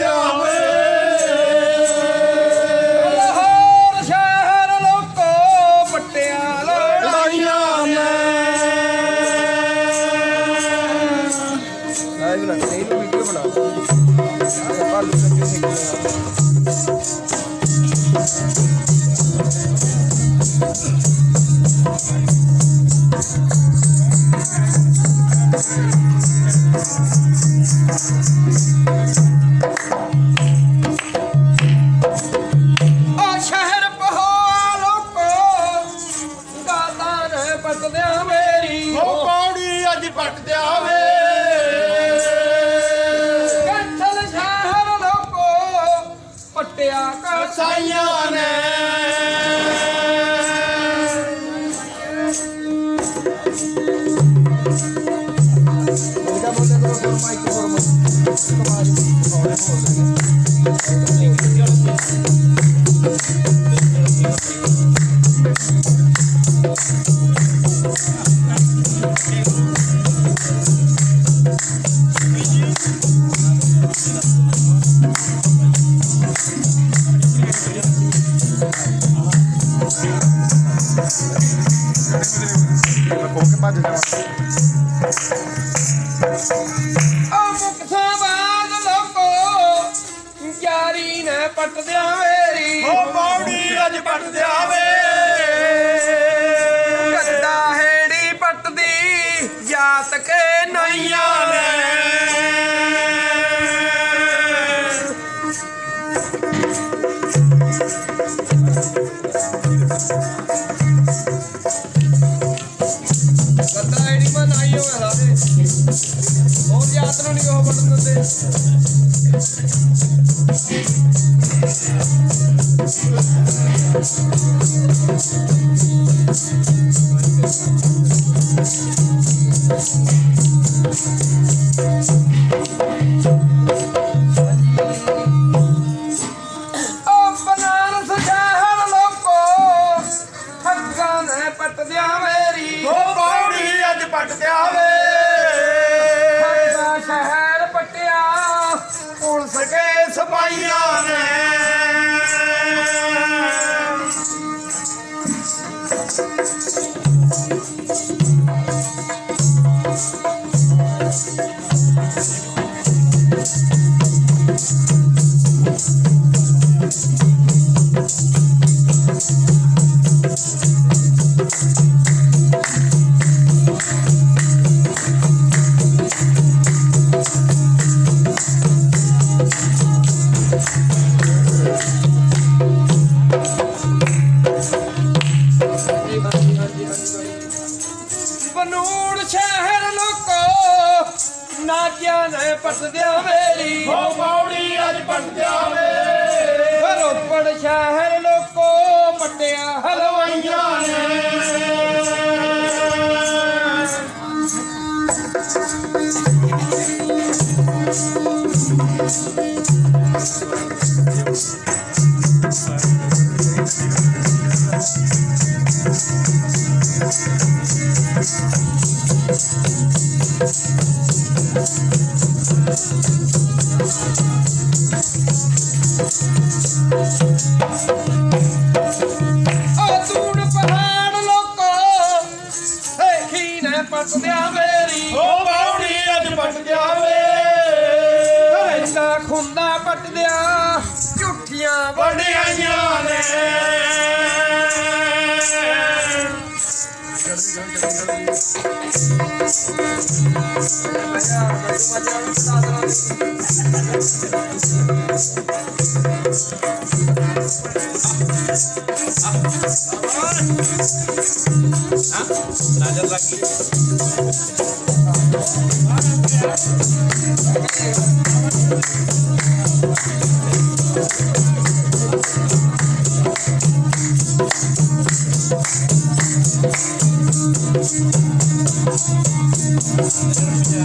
ਅੱਜ கசாயான Thank you. ਨੇ ਇਹਦਾ ਬੋਲੇ ਕਰੋ ਕਰੋ ਮਾਈਕ ਆ ਮੁਕਥਾ ਬਾਦ ਲੋਕੋ ਯਾਰੀ ਨੇ ਪੱਟਦਿਆਂ ਮੇਰੀ ਓ ਪੌੜੀ ਅੱਜ ਪੱਟ ਜਾਵੇ ਗੱਦਾ ਹੈੜੀ ਪੱਟਦੀ ਜਾਤ ਕੇ ਨਈਆਂ ਨੇ। మౌర్యాతనుడు ఇవ్వబడుతుంది Thank you. ਪੁਲਿਸ ਕੇ ਸਪਾਈਆਂ ਨਾਚਿਆਂ ਨੇ ਪੱਟਦਿਆਂ ਮੇਰੀ ਪੌੜੀ ਅੱਜ ਪੱਟ ਰੋਪੜ ਸ਼ਹਿਰ ਪੱਟਦਿਆਂ ਮੇਰੀ ਓ ਪੌੜੀ ਅੱਜ ਪੱਟ ਜਾਵੇ। ਰੈਂਦਾ ਖੁੰਦਾ ਪੱਟਦਿਆਂ ਝੂਠੀਆਂ ਵਡਿਆਈਆਂ ਨੇ। ਉਹ ਨੈਣੀ ਇਲਾਕਾ ਲੋਕੋ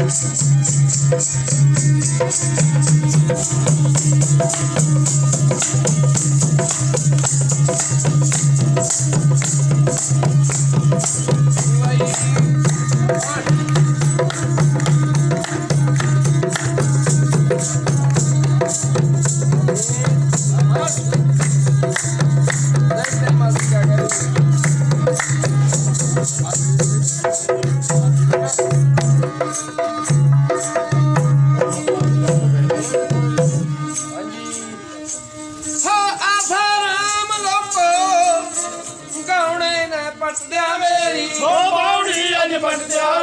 Thank you. ਹੋ ਆਧਾ ਰਾਮ ਲੋਕੋ ਗਾਉਣੇ ਨੇ ਪਟਦਿਆ ਮੇਰੀ। ਹੋ ਬਾਉਣੀ ਅੱਜ ਪਟਦਿਆ